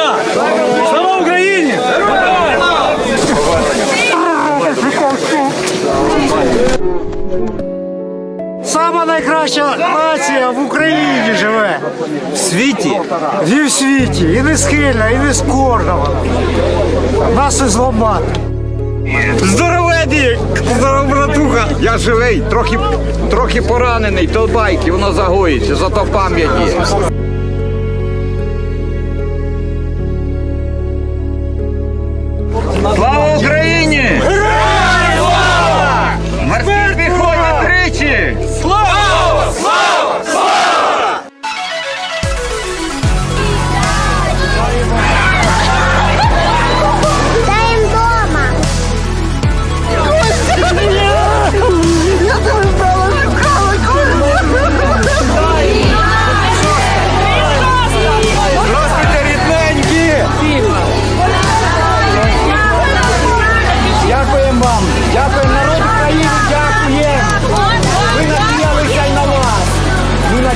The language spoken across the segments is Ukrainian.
дня! Слава Україні! Сама найкраща нація в Україні живе. В світі, і в світі, і не схильна, і не скорна. Нас і зламати. Здорове Здоров, братуха! Я живий, трохи трохи поранений, то байки, воно загоїться, зато пам'ять є.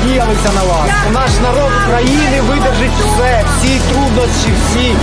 Надіялися на вас! Наш народ України видержить все, всі труднощі, всі.